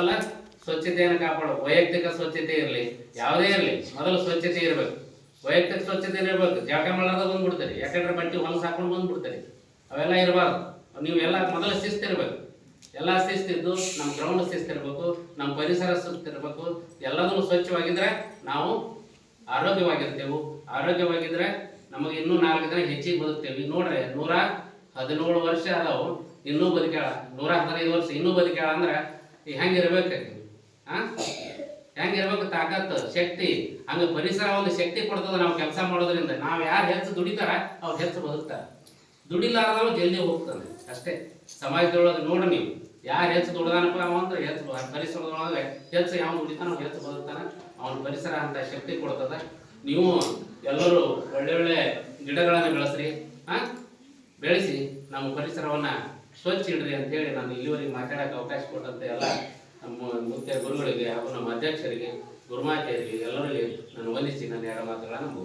ಅಲ್ಲ, ಸ್ವಚ್ಛತೆಯನ್ನು ಕಾಪಾಡೋ. ವೈಯಕ್ತಿಕ ಸ್ವಚ್ಛತೆ ಇರಲಿ. ಯಾವುದೇ ಇರಲಿ. ಮೊದಲು ಸ್ವಚ್ಛತೆ ಇರಬೇಕು. ವೈಯಕ್ತಿಕ ಸ್ವಚ್ಛತೆ ಇರಬೇಕು. ಜಳಕ ಮಾಡಾರ್ದ ಬಂದ್ಬಿಡ್ತಾರೆ ಯಾಕಂದ್ರೆ ಬಟ್ಟೆ ಹೊಲಸು ಹಾಕೊಂಡು ಬಂದ್ಬಿಡ್ತಾರೆ ಅವೆಲ್ಲ ಇರಬಾರ್ದು. ನೀವು ಎಲ್ಲ ಮೊದಲು ಶಿಸ್ತು ಇರಬೇಕು. ಎಲ್ಲ ಶಿಸ್ತಿದ್ದು ನಮ್ಮ ಗ್ರೌಂಡ್ ಶಿಸ್ತು ಇರಬೇಕು, ನಮ್ಮ ಪರಿಸರ ಶಿಸ್ತು ಇರಬೇಕು. ಎಲ್ಲದನ್ನು ಸ್ವಚ್ಛವಾಗಿದ್ರೆ ನಾವು ಆರೋಗ್ಯವಾಗಿರ್ತೇವೆ. ಆರೋಗ್ಯವಾಗಿದ್ರೆ ನಮಗೆ ಇನ್ನೂ ನಾಲ್ಕು ದಿನ ಹೆಚ್ಚಿಗೆ ಬದುಕ್ತೇವೆ. ನೋಡ್ರಿ, ನೂರ ಹದಿನೇಳು ವರ್ಷ ಅದಾವು ಇನ್ನೂ ಬದುಕ್ಯಾಳ. ನೂರ ಹದಿನೈದು ವರ್ಷ. ಇನ್ನೂ ಬದುಕ್ಯಾಳ ಅಂದ್ರೆ ಹೆಂಗಿರ್ಬೇಕು? ಹೆಂಗಿರ್ಬೇಕು ತಾಕತ್ತು, ಶಕ್ತಿ. ಹಂಗ ಪರಿಸರ ಒಂದು ಶಕ್ತಿ ಕೊಡ್ತದ ನಾವು ಕೆಲಸ ಮಾಡೋದ್ರಿಂದ. ನಾವು ಯಾರು ಹೆಚ್ಚು ದುಡಿತಾರ, ಅವ್ರು ಹೆಚ್ಚು ಬದುಕ್ತಾರ. ದುಡಿಲಾರ್ದವ ಜಲ್ದಿ ಹೋಗ್ತಾನೆ, ಅಷ್ಟೇ. ಸಮಾಜದೊಳಗೆ ನೋಡ್ರಿ ನೀವು. ಯಾರು ಹೆಚ್ಚು ದುಡ್ದಾನಪ್ಪ ಅವ ಅಂದ್ರೆ ಹೆಚ್ಚು ಪರಿಸರದೊಳಗೆ ಹೆಚ್ಚು ಯಾವ ದುಡಿತಾನ ಹೆಚ್ಚು ಬದುಕ್ತಾನ. ಅವನ ಪರಿಸರ ಅಂತ ಶಕ್ತಿ ಕೊಡ್ತದ. ನೀವು ಎಲ್ಲರೂ ಒಳ್ಳೆ ಒಳ್ಳೆ ಗಿಡಗಳನ್ನು ಬೆಳೆಸ್ರಿ ಹಾ ಬೆಳೆಸಿ ನಮ್ಮ ಪರಿಸರವನ್ನ ಸ್ವಚ್ಛ ಇಡ್ರಿ ಅಂತ ಹೇಳಿ ನಾನು ಇಲ್ಲಿವರೆಗೆ ಮಾತಾಡೋಕೆ ಅವಕಾಶ ಕೊಟ್ಟಂತೆ ಎಲ್ಲ ನಮ್ಮ ಮುಖ್ಯ ಗುರುಗಳಿಗೆ ಹಾಗೂ ನಮ್ಮ ಅಧ್ಯಕ್ಷರಿಗೆ, ಗುರುಮಾತೆಯರಿಗೆ ಎಲ್ಲರಿಗೆ ನಾನು ವಂದಿಸಿ ನನ್ನ ಎರಡು ಮಾತುಗಳನ್ನು.